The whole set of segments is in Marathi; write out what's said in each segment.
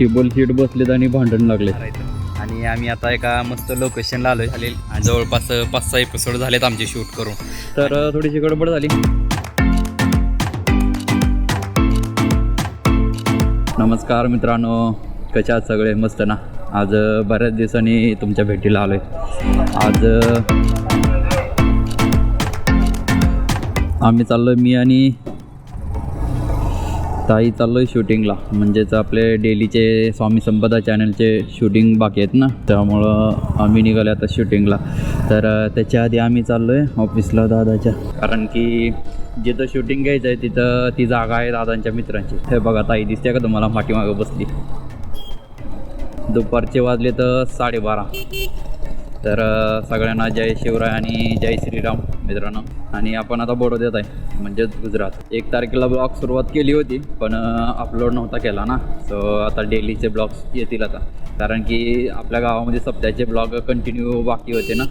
टेबल सीट बसलेत आणि भांडण लागले आणि आम्ही आता एका मस्त लोकेशनला आलोय. खालील आणि जवळपास पाच सहा एपिसोड झालेत आमचे शूट करून. तर थोडीशी गडबड झाली. नमस्कार मित्रांनो. कशा सगळे? मस्त ना? आज बऱ्याच दिवसांनी तुमच्या भेटीला आलोय. आज आम्ही चाललोय मी आणि ताई चाललोय शूटिंगला. म्हणजेच आपले डेलीचे स्वामी संपदा चॅनलचे शूटिंग बाकी आहेत ना. त्यामुळं आम्ही निघालो आता शूटिंगला. तर त्याच्या आधी आम्ही चाललोय ऑफिसला दादाच्या. कारण की जिथं शूटिंग घ्यायचं आहे तिथं ती जागा आहे दादांच्या मित्रांची. हे बघा ताई दिसते का तुम्हाला? पाठीमागं बसली. दुपारचे वाजले तर साडेबारा. तर सगळ्यांना जय शिवराय आणि जय श्रीराम मित्रांनो. आणि आपण आता बडोद्यात आहे म्हणजेच गुजरात. एक तारखेला ब्लॉग सुरुवात केली होती पण अपलोड नव्हता केला ना. सो आता डेलीचे ब्लॉग्स येतील आता. कारण की आपल्या गावामध्ये सप्त्याचे ब्लॉग कंटिन्यू बाकी होते ना.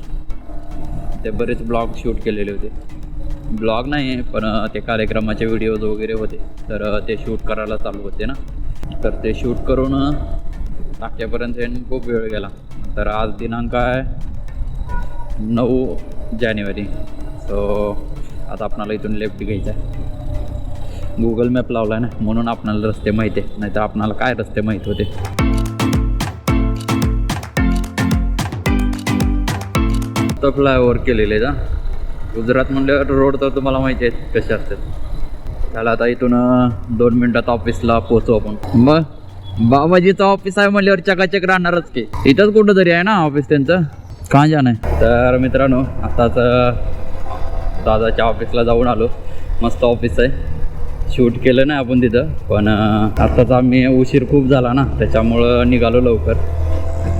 ते बरेच ब्लॉग शूट केलेले होते. ब्लॉग नाही आहे पण ते कार्यक्रमाचे व्हिडिओज वगैरे होते. तर ते शूट करायला चालू होते ना. तर ते शूट करून टाक्यापर्यंत खूप वेळ गेला. तर आज दिनांक आहे नऊ जानेवारी. सो आता आपणाला इथून लेफ्ट घ्यायचा आहे. गुगल मॅप लावला आहे ना म्हणून आपणाला रस्ते माहिती आहे. नाही तर आपणाला काय रस्ते माहीत होते? तर फ्लायओव्हर केलेले जा गुजरात म्हणल्यावर रोड तर तुम्हाला माहिती आहेत कसे असतात. त्याला आता इथून दोन मिनटात ऑफिसला पोहोचू आपण. मग? बाबाजीचं ऑफिस आहे म्हणल्यावर चकाचक राहणारच की. इथंच कुठं तरी आहे ना ऑफिस त्यांचं? का जाणं आहे? तर मित्रांनो आताच दादाच्या ऑफिसला जाऊन आलो. मस्त ऑफिस आहे. शूट केलं नाही आपण तिथं पण आत्ताच आम्ही उशीर खूप झाला ना त्याच्यामुळं निघालो लवकर.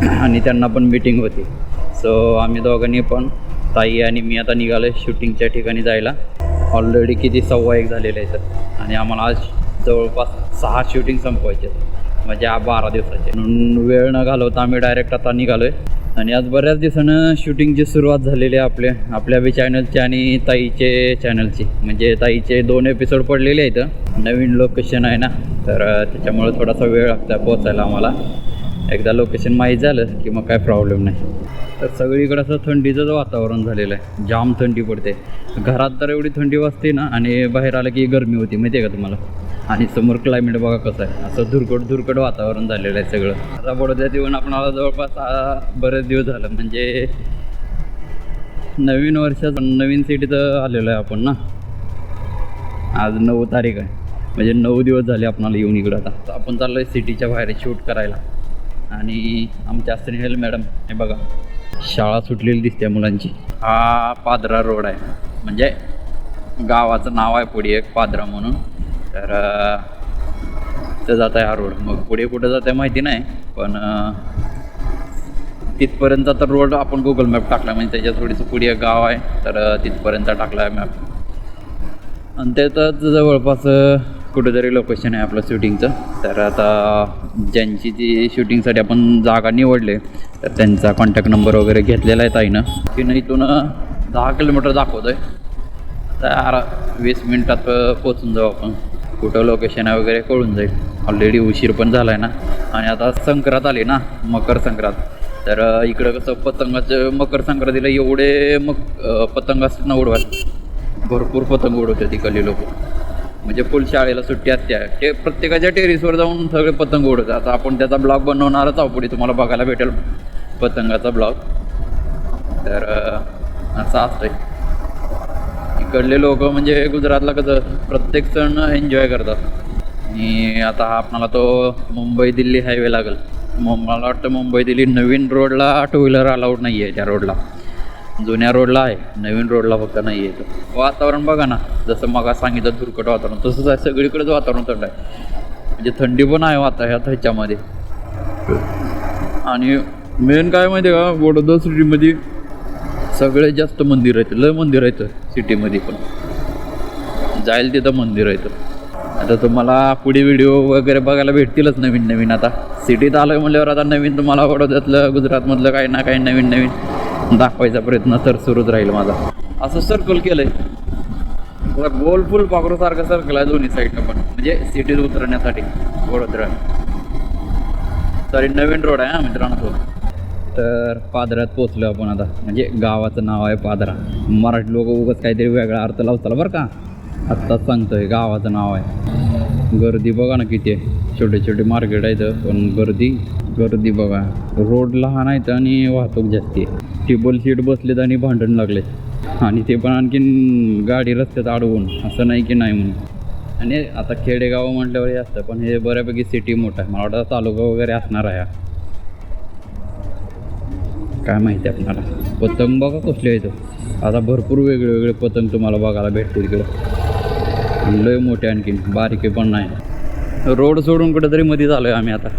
आणि त्यांना पण मीटिंग होती. सो आम्ही दोघांनी पण ताई आणि मी आता निघालो शूटिंगच्या ठिकाणी जायला. ऑलरेडी किती सव्वा एक झालेलं आहे सर आणि आम्हाला आज जवळपास सहा शूटिंग संपवायचे आहेत. म्हणजे बारा दिवसाचे. म्हणून वेळ न घालवता आम्ही डायरेक्ट आता निघालो आहे आणि आज बऱ्याच दिवसानं शूटिंगची सुरुवात झालेली आहे आपल्या आपल्या बी चॅनलची आणि ताईचे चॅनलची म्हणजे ताईचे दोन एपिसोड पडलेले आहेत. नवीन लोकेशन आहे ना तर त्याच्यामुळे थोडासा वेळ लागतो पोचायला आम्हाला. एकदा लोकेशन माहीत झालं की मग काय प्रॉब्लेम नाही. तर सगळीकडे असं थंडीचंच वातावरण झालेलं आहे. जाम थंडी पडते. घरात तर एवढी थंडी वाजते ना आणि बाहेर आलं की गरमी होती. माहिती आहे का तुम्हाला? आणि समोर क्लायमेट बघा कसं आहे. असं धुरकट धुरकट वातावरण झालेलं आहे सगळं. आता बडोद्यात येऊन आपणाला जवळपास बरेच दिवस झालं. म्हणजे नवीन वर्षात नवीन सिटीत आलेलो आहे आपण ना. आज नऊ तारीख आहे. म्हणजे नऊ दिवस झाले आपणाला येऊन इकडं आता. तर आपण चाललो आहे सिटीच्या बाहेर शूट करायला. आणि आमच्या स्नेहल मॅडम हे बघा. शाळा सुटलेली दिसते मुलांची. हा पादरा रोड आहे. म्हणजे गावाचं नाव आहे पुढे एक पादरा म्हणून. तर ते जात आहे हा रोड मग पुढे कुठं जात आहे माहिती नाही पण तिथपर्यंत तर रोड आपण गुगल मॅप टाकला म्हणजे त्याच्या थोडीचं पुढे एक गाव आहे तर तिथपर्यंत टाकला आहे मॅप आणि त्यातच जवळपास कुठेतरी लोकेशन आहे आपलं शूटिंगचं तर आता ज्यांची जी शूटिंगसाठी आपण जागा निवडले तर त्यांचा कॉन्टॅक्ट नंबर वगैरे घेतलेला आहे ताईनं. की नाही इथून दहा किलोमीटर दाखवतो आहे तर वीस मिनटात पोचून जाऊ आपण. कुठं लोकेशन आहे वगैरे कळून जाईल. ऑलरेडी उशीर पण झाला आहे ना. आणि आता संक्रांत आली ना मकर संक्रांत. तर इकडं कसं पतंगाचं मकर संक्रांतीला एवढे मग पतंग असतात ना उडवायला. भरपूर पतंग उडवते तिकडली लोक. म्हणजे फुल शाळेला सुट्टी असते. ते प्रत्येकाच्या टेरिसवर जाऊन सगळे पतंग उडवतात. आता आपण त्याचा ब्लॉग बनवणारच आहोत पुढे. तुम्हाला बघायला भेटेल पतंगाचा ब्लॉग. तर असं असतंय. इकडले लोक म्हणजे गुजरातला कसं प्रत्येक सण एन्जॉय करतात. आणि आता आपणाला तो मुंबई दिल्ली हायवे लागेल. मग मला वाटतं मुंबई दिल्ली नवीन रोडला टू व्हीलर अलाउड नाही आहे त्या रोडला जुन्या रोडला आहे नवीन रोडला फक्त नाही आहे तो. वातावरण बघा ना जसं मग सांगितलं धुरकट वातावरण तसंच आहे. सगळीकडेच वातावरण थंड आहे. म्हणजे थंडी पण आहे वाता ह्या ह्याच्यामध्ये. आणि मेन काय माहिती आहे का वडोदरा सिटीमध्ये सगळ्यात जास्त मंदिर आहेत. लय मंदिर आहेत सिटीमध्ये पण. जाईल तिथं मंदिर आहेत. आता तुम्हाला पुढे व्हिडिओ वगैरे बघायला भेटतीलच नवीन नवीन आता. सिटीत आलं म्हटल्यावर म्हणल्यावर आता नवीन तुम्हाला वडोद्यातलं गुजरातमधलं काही ना काही नवीन नवीन दाखवायचा प्रयत्न तर सुरूच राहील माझा. असं सर्कल केलं आहे गोल फुल पाखरूसारखं सर्कल आहे दोन्ही साईडनं पण. म्हणजे सिटीत उतरण्यासाठी. वडोदरा सॉरी नवीन रोड आहे हा मित्रांनो. तो तर पादऱ्यात पोचलो आपण आता. म्हणजे गावाचं नाव आहे पादरा. मराठी लोक उगाच काहीतरी वेगळा अर्थ लावताला बरं का. आत्ताच सांगतोय गावाचं नाव आहे. गर्दी बघा ना किती आहे. छोटे छोटे मार्केट आहेत पण गर्दी गर्दी बघा. रोड लहान आहेत आणि वाहतूक जास्ती आहे. टेबल सीट बसलेत आणि भांडण लागले आणि ते पण आणखीन गाडी रस्त्यात अडवून असं नाही की नाही म्हणून. आणि आता खेडेगाव म्हटल्यावर असतं पण हे बऱ्यापैकी सिटी मोठं आहे. मला वाटतं तालुका वगैरे असणार आहे हा. काय माहिती आपल्याला. पतंग बघा कसले आहेत आता भरपूर वेगळे वेगळे पतंग तुम्हाला बघायला भेटतील इकडं. लय मोठे आणखीन बारीके पण नाही. रोड सोडून कुठेतरी मध्ये झालो आहे आम्ही आता.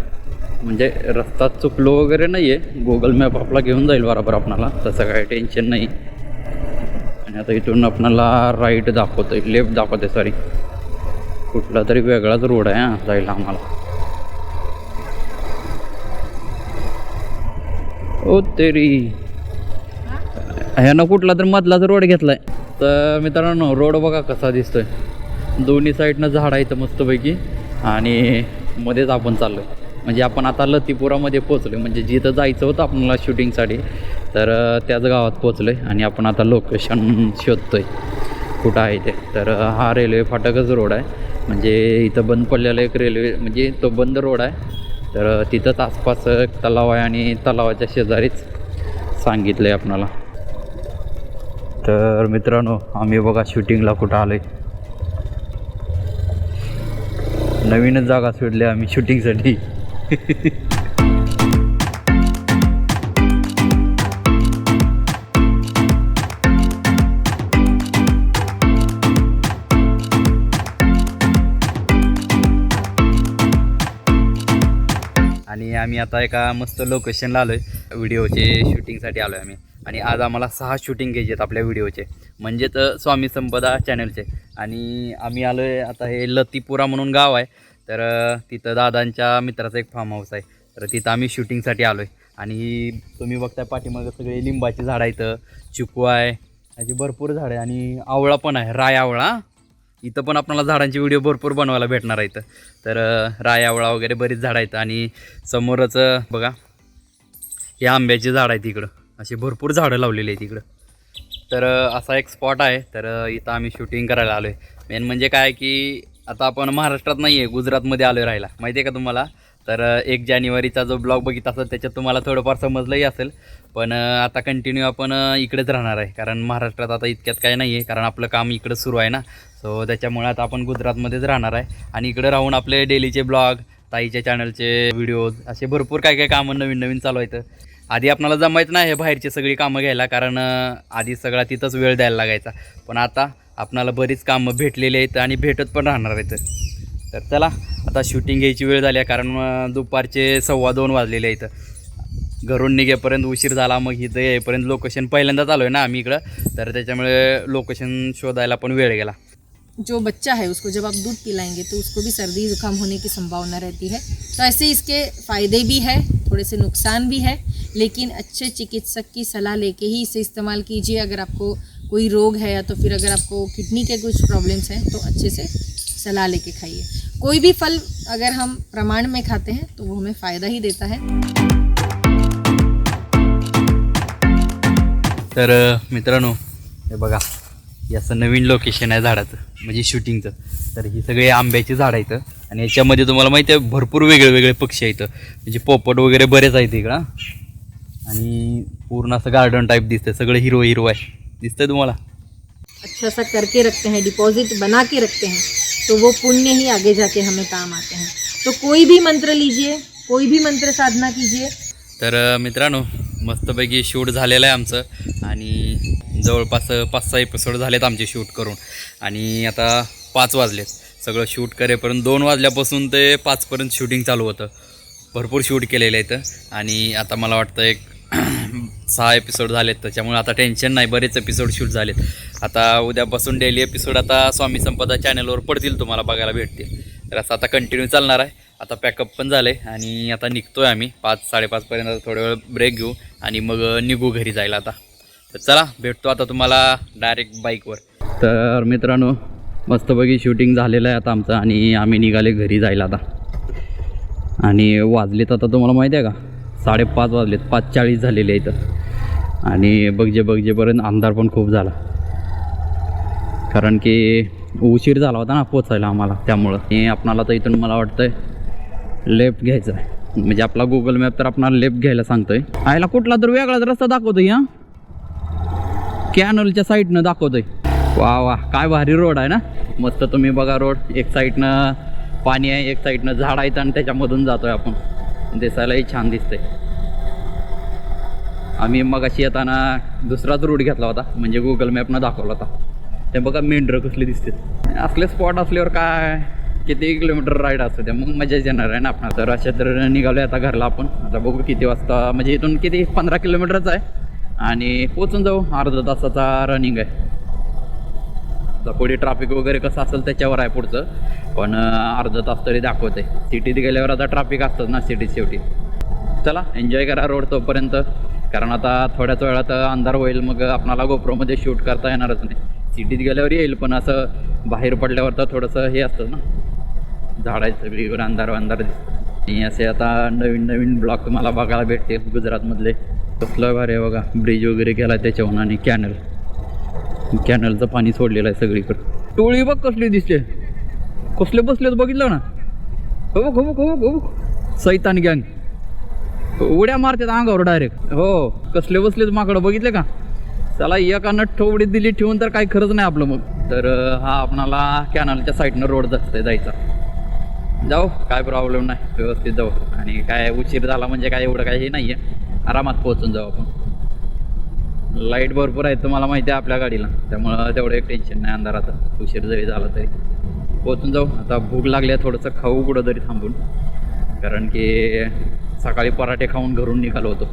म्हणजे रस्ता चुकलो वगैरे नाही आहे गुगल मॅप आपला घेऊन जाईल बरोबर आपणाला. तसं काही टेन्शन नाही. आणि आता इथून आपणाला राईट दाखवतोय लेफ्ट दाखवतोय सॉरी कुठला तरी वेगळाच रोड आहे हां जायला आम्हाला. ओ तेरी. ह्यानं कुठला तर मधलाच रोड घेतलाय. तर मित्रांनो रोड बघा कसा दिसतोय. दोन्ही साईडनं झाड इथं मस्तपैकी. आणि मध्येच आपण चाललोय. म्हणजे आपण आता लतीपुरामध्ये पोचलोय म्हणजे जिथं जायचं होतं आपल्याला शूटिंगसाठी तर त्याच गावात पोचलोय आणि आपण आता लोकेशन शोधतोय. कुठं आहे ते. तर हा रेल्वे फाटकच रोड आहे. म्हणजे इथं बंद पडलेला एक रेल्वे म्हणजे तो बंद रोड आहे. तर तिथंच आसपास एक तलाव आहे आणि तलावाच्या शेजारीच सांगितलं आहे आपणाला. तर मित्रांनो आम्ही बघा शूटिंगला कुठं आलो आहे नवीनच जागा सोडली आम्ही शूटिंगसाठी. आम्ही आता एका मस्त लोकेशनला आलो आहे व्हिडिओचे शूटिंगसाठी आलो आहे आम्ही. आणि आज आम्हाला सहा शूटिंग घ्यायचे आहेत आपल्या व्हिडिओचे. म्हणजेच स्वामी संपदा चॅनलचे आणि आम्ही आलो आहे आता हे लतीपुरा म्हणून गाव आहे. तर तिथं दादांच्या मित्राचं एक फार्म हाऊस आहे. तर तिथं आम्ही शूटिंगसाठी आलो आहे आणि तुम्ही बघताय पाठीमागं सगळे लिंबाची झाडं आहेत. चिकू आहे. याची भरपूर झाडं आहे. आणि आवळा पण आहे. राय आवळा इथं पण आपल्याला झाडांचे व्हिडिओ भरपूर बनवायला भेटणार आहेत. तर रायावळा वगैरे बरीच झाडं आहेत आणि समोरच बघा हे आंब्याची झाडं आहेत इकडं. असे भरपूर झाडं लावलेली आहेत इकडं. तर असा एक स्पॉट आहे. तर इथं आम्ही शूटिंग करायला आलो आहे मेन म्हणजे काय की आता आपण महाराष्ट्रात नाही आहे गुजरातमध्ये आलो आहे राहायला. माहिती आहे का तुम्हाला? तर एक जानेवारीचा जो ब्लॉग बघितला असेल त्याच्यात तुम्हाला थोडंफार समजलंही असेल. पण आता कंटिन्यू आपण इकडेच राहणार आहे. कारण महाराष्ट्रात आता इतक्यात काय नाही आहे कारण आपलं काम इकडं सुरू आहे ना. सो त्याच्यामुळे आता आपण गुजरातमध्येच राहणार आहे. आणि इकडं राहून आपले डेलीचे ब्लॉग ताईच्या चॅनलचे व्हिडिओज असे भरपूर काय काय कामं नवीन नवीन चालू आहेत. आधी आपणाला जमायचं नाही हे बाहेरची सगळी कामं घ्यायला. कारण आधी सगळा तिथंच वेळ द्यायला लागायचा. पण आता आपणाला बरीच कामं भेटलेली आहेत आणि भेटत पण राहणार आहेत. तर चला आता शूटिंग घ्यायची वेळ झाली आहे कारण दुपारचे सव्वा दोन वाजलेले आहेत. घरून निघेपर्यंत उशीर झाला मग इथं येईपर्यंत लोकेशन पहिल्यांदाच आलो आहे ना आम्ही इकडं. तर त्याच्यामुळे लोकेशन शोधायला पण वेळ गेला. जो बच्चा है उसको जब आप दूध पिलाएंगे तो उसको भी सर्दी जुकाम होने की संभावना रहती है। तो ऐसे इसके फ़ायदे भी है थोड़े से नुकसान भी है लेकिन अच्छे चिकित्सक की सलाह लेके ही इसे इस्तेमाल कीजिए। अगर आपको कोई रोग है या तो फिर अगर आपको किडनी के कुछ प्रॉब्लम्स हैं तो अच्छे से सलाह लेके खाइए। कोई भी फल अगर हम प्रमाण में खाते हैं तो वो हमें फ़ायदा ही देता है। तर मित्रांनो हे बघा असं नवीन लोकेशन आहे झाडाचं म्हणजे शूटिंगचं तर ही सगळे आंब्याची झाडं आहेत आणि याच्यामध्ये तुम्हाला माहिती आहे भरपूर वेगळे वेगळे पक्षी आहेत म्हणजे पोपट वगैरे बरेच आहेत इकडं. आणि पूर्ण असं गार्डन टाईप दिसतं सगळं हिरवं हिरवं आहे. दिसतंय तुम्हाला? अच्छा सा करके रखते हैं डिपॉजिट बना के रखते हैं. तो वो पुण्य ही आगे जाके हमें काम आते हैं। तो कोई भी मंत्र लीजिए कोई भी मंत्र साधना कीजिए। तर मित्रांनो मस्तपैकी शूट झालेलं आहे आमचं आणि जवळपास पाच सहा एपिसोड झालेत आमचे शूट करून. आणि आता पाच वाजलेत. सगळं शूट करेपर्यंत दोन वाजल्यापासून ते पाचपर्यंत शूटिंग चालू होतं. भरपूर शूट केलेलं आहे इथं. आणि आता मला वाटतं एक सहा एपिसोड झालेत. त्याच्यामुळे आता टेन्शन नाही. बरेच एपिसोड शूट झालेत. आता उद्यापासून डेली एपिसोड आता स्वामी संपदा चॅनलवर पडतील तुम्हाला बघायला भेटतील. तर असं आता कंटिन्यू चालणार आहे. आता पॅकअप पण झालं आहे आणि आता निघतो आहे आम्ही. पाच साडेपाचपर्यंत आता थोडा वेळ ब्रेक घेऊ आणि मग निघू घरी जायला आता. तर चला भेटतो आता तुम्हाला डायरेक्ट बाईकवर तर मित्रांनो मस्तपैकी शूटिंग झालेलं आहे आता आमचं आणि आम्ही निघाले घरी जायला आता. आणि वाजलेत आता तुम्हाला माहिती आहे का? साडेपाच वाजलेत पाच चाळीस झालेले इथं आणि बघजे बघजेपर्यंत अंधार पण खूप झाला. कारण की उशीर झाला होता ना पोचायला आम्हाला त्यामुळं. हे आपणाला तर इथून मला वाटतंय लेफ्ट घ्यायचं आहे. म्हणजे आपला गुगल मॅप तर आपणाला लेफ्ट घ्यायला सांगतोय. आयला कुठला तर वेगळाच रस्ता दाखवतोय हा? कॅनलच्या साईडनं दाखवतोय. वा वा काय भारी रोड आहे ना? मस्त तुम्ही बघा रोड एक साईडनं पाणी आहे एक साईडनं झाड आहेत आणि त्याच्यामधून जातोय आपण. दिसायलाही छान दिसतंय. आम्ही मगाशी येताना दुसराच रूट घेतला होता म्हणजे गुगल मॅपनं दाखवला होता. ते बघा मेंढरं कसली दिसते असले स्पॉट असल्यावर काय? किती किलोमीटर राईड असतं त्या मग मजाच येणार आहे ना आपण. तर अशा तर निघालो आता घरला आपण. आता बघू किती वाजता म्हणजे इथून किती? पंधरा किलोमीटरच आहे. आणि पोचून जाऊ. अर्धा तासाचा रनिंग आहे. आता पुढे ट्रॅफिक वगैरे कसं असेल त्याच्यावर आहे पुढचं. पण अर्धा तास तरी दाखवते सिटीत गेल्यावर आता ट्रॅफिक असतं ना सिटीत शेवटी. चला एन्जॉय करा रोड तोपर्यंत. कारण आता थोड्याच वेळात अंधार होईल. मग आपणाला गोप्रोमध्ये शूट करता येणारच नाही. सिटीत गेल्यावर येईल पण असं बाहेर पडल्यावर तर थोडंसं हे असतं ना. झाड आहेत अंधार अंधार आणि असे आता नवीन नवीन ब्लॉक मला बघायला भेटते गुजरातमधले कसलं भारी आहे बघा. ब्रिज वगैरे केला त्याच्याहून आणि कॅनल. कॅनलचं पाणी सोडलेलं आहे सगळीकडं. टोळी बघ कसली दिसते. कसले बसले बघितलं ना? हो बघ हो बघ हो बघ हो बघ. सैतान गँग. उड्या मारतात अंगावर डायरेक्ट. हो कसले बसलेत माकडं बघितले का? त्याला एकानं ठोवडी दिली ठेवून तर काही खरंच नाही आपलं मग. तर हा आपणाला कॅनलच्या साईडनं रोड जाते जायचा. जाऊ काय प्रॉब्लेम नाही व्यवस्थित जाऊ. आणि काय उशीर झाला म्हणजे काय एवढं काही हे नाही आहे आरामात पोहोचून जाऊ आपण. लाइट भरपूर आहे तुम्हाला माहिती आहे आपल्या गाडीला. त्यामुळं तेवढं एक टेन्शन नाही अंधाराचं. उशीर जरी झाला तरी. पोहोचून जाऊ. आता भूक लागली आहे थोडंसं खाऊ कुठं तरी थांबून. कारण की सकाळी पराठे खाऊन घरून निघालो होतो.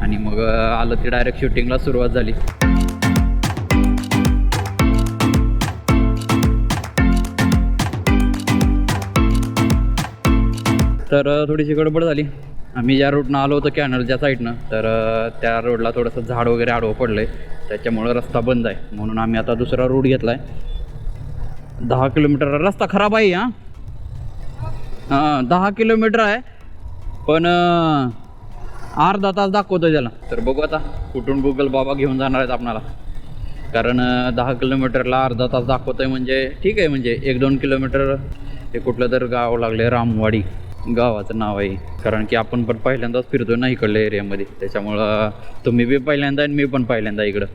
आणि मग आलं ते डायरेक्ट शूटिंगला सुरुवात झाली. तर थोडीशी गडबड झाली. आम्ही ज्या रूटनं आलो होतो कॅनलच्या साईडनं तर त्या रोडला थोडंसं झाड वगैरे आडवं पडलं आहे त्याच्यामुळं रस्ता बंद आहे. म्हणून आम्ही आता दुसरा रूट घेतला आहे दहा किलोमीटर रस्ता खराब आहे हां. हां दहा किलोमीटर आहे. पण अर्धा तास दाखवतो त्याला. तर बघू आता कुठून गुगल बाबा घेऊन जाणार आहेत आपणाला. कारण दहा किलोमीटरला अर्धा तास दाखवतोय म्हणजे ठीक आहे म्हणजे एक दोन किलोमीटर ते कुठलं तर गाव लागले रामवाडी. गावाचं नाव आहे. कारण की आपण पण पहिल्यांदाच फिरतो ना इकडल्या एरियामध्ये. त्याच्यामुळं तुम्ही बी पहिल्यांदा आणि मी पण पहिल्यांदा इकडं.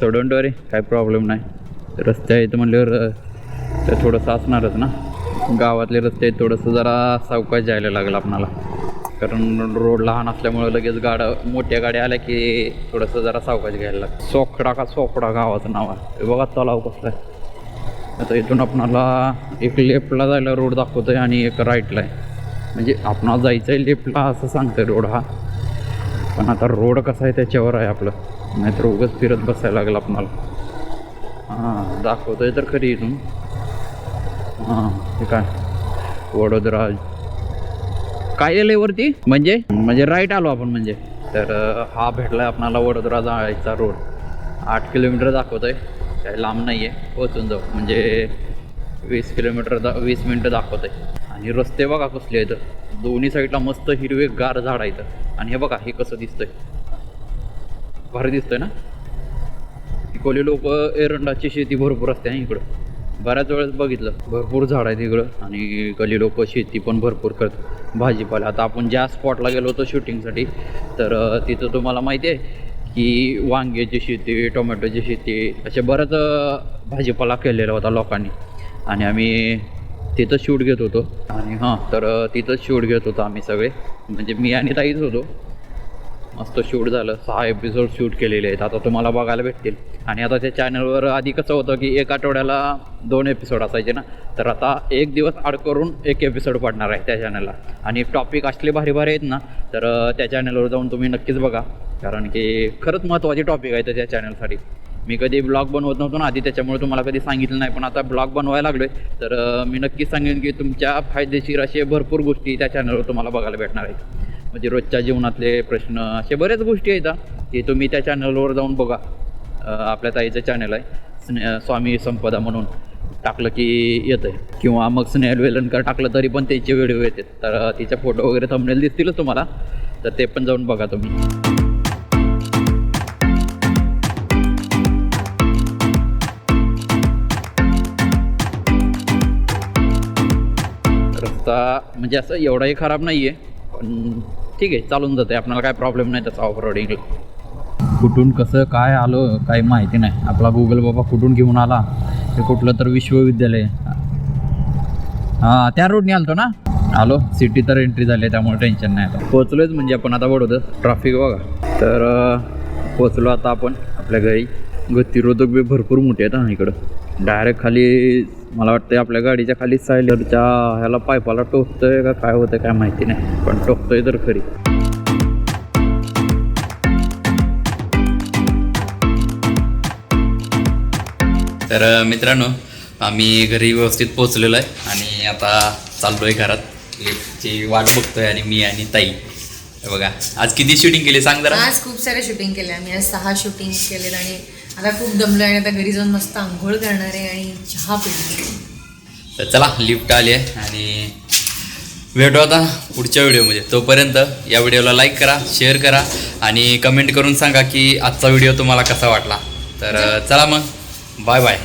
सो डोंट वरी काय प्रॉब्लेम नाही. रस्ते आहेत म्हणल्यावर तर थोडंसं असणारच ना. गावातले रस्ते आहेत थोडंसं जरा सावकाश जायला लागलं आपणाला. कारण रोड लहान असल्यामुळं लगेच गाड्या मोठ्या गाड्या आल्या की थोडंसं जरा सावकाश घ्यायला लागतं. सोखडा का सोखडा गावाचं नाव आहे. बघा तलाव कसला आहे. आता इथून आपणाला एक लेफ्टला जायला रोड दाखवतो आहे आणि एक राईटला आहे. म्हणजे आपणाला जायचं आहे लेफ्टला असं सांगतं रोड हा. पण आता रोड कसा आहे त्याच्यावर आहे आपलं. नाहीतर उगच फिरत बसायला लागलं आपणाला. हां दाखवतोय तर खरी इथून. हां हे काय? वडोदरा काय आहे वरती म्हणजे? म्हणजे राईट आलो आपण म्हणजे. तर हा भेटला आपणाला वडोदरा जायचा रोड. आठ किलोमीटर दाखवतोय. काही लांब नाही आहे पोचून जाऊ. म्हणजे वीस किलोमीटर दा वीस मिनटं दाखवतं आहे आणि रस्ते बघा कसले आहेत. दोन्ही साईडला मस्त हिरवे गार झाड आहेत. आणि हे बघा हे कसं दिसतंय. भारी दिसतंय ना? इकडले लोक एरंडाची शेती भरपूर असते ना इकडं. बऱ्याच वेळेस बघितलं. भरपूर झाड आहेत इकडं. आणि कली लोक शेती पण भरपूर करतात. भाजीपाला. आता आपण ज्या स्पॉटला गेलो होतो शूटिंगसाठी तर तिथं तुम्हाला माहिती आहे की वांग्याची शेती टोमॅटोची शेती असे बऱ्याच भाजीपाला केलेला होता लोकांनी. आणि आम्ही तिथं शूट घेत होतो. आणि हां तर तिथंच शूट घेत होतो आम्ही सगळे. म्हणजे मी आणि ताईच होतो. मस्त शूट झालं. सहा एपिसोड शूट केलेले आहेत. आता तुम्हाला बघायला भेटतील. आणि आता त्या चॅनलवर आधी कसं होतं की एक आठवड्याला दोन एपिसोड असायचे ना. तर आता एक दिवस आड करून एक एपिसोड पडणार आहे त्या चॅनलला आणि टॉपिक असले भारी भारी आहेत ना तर त्या चॅनलवर जाऊन तुम्ही नक्कीच बघा. कारण की खरंच महत्त्वाचे टॉपिक आहेत त्या चॅनलसाठी मी कधी ब्लॉग बनवत नव्हतो ना आधी त्याच्यामुळे तुम्हाला कधी सांगितलं नाही पण आता ब्लॉग बनवायला लागलो आहे तर मी नक्कीच सांगेन की तुमच्या फायदेशीर असे भरपूर गोष्टी त्या चॅनलवर तुम्हाला बघायला भेटणार आहेत. म्हणजे रोजच्या जीवनातले प्रश्न असे बऱ्याच गोष्टी आहेत की तुम्ही त्या चॅनलवर जाऊन बघा. आपल्या ताईचं चॅनल आहे स्ने- स्वामी संपदा म्हणून टाकलं की येतं आहे किंवा मग स्नेहल वेलणकर टाकलं तरी पण त्याचे व्हिडिओ येतात. तर तिचे फोटो वगैरे थंबनेल दिसतीलच तुम्हाला. तर ते पण जाऊन बघा तुम्ही. रस्ता म्हणजे असं एवढाही खराब नाही आहे पण ठीक आहे चालून जाते आपल्याला काय प्रॉब्लेम नाही त्याचा ऑफ रोडिंगला कुठून कसं काय आलं काही माहिती नाही. आपला गुगल बाबा कुठून घेऊन आला हे कुठलं तर विश्वविद्यालय. हां त्या रोडने आलतो ना? आलो. सिटी तर एंट्री झाली त्यामुळे टेन्शन नाही आता. पोचलोच म्हणजे आपण आता बडोदर ट्रॅफिक बघा. तर पोचलो आता आपण आपल्या घरी. गतिरोधक बी भरपूर मोठे आहेत ना इकडं. डायरेक्ट खाली मला वाटतं आपल्या गाडीच्या खाली सायलरच्या ह्याला पायपाला टोचतोय का काय होतं काय माहिती नाही पण टोचतोय तर खरी. तर मित्रांनो आम्ही घरी व्यवस्थित पोचलेलो आहे आणि आता चाललो आहे घरात. लिफ्टची वाट बघतोय आणि मी आणि ताई. हे बघा आज किती शूटिंग केली सांग जरा. आज खूप सारे शूटिंग केले आम्ही. आज सहा शूटिंग केलेत आणि आता खूप दमलो आणि आता घरी जाऊन मस्त आंघोळ करणार आहे आणि चहा पिली तर चला लिफ्ट आली आहे आणि भेटू आता पुढच्या व्हिडिओमध्ये. तोपर्यंत या व्हिडिओला लाईक करा शेअर करा आणि कमेंट करून सांगा की आजचा व्हिडिओ तुम्हाला कसा वाटला. तर चला मग. Bye bye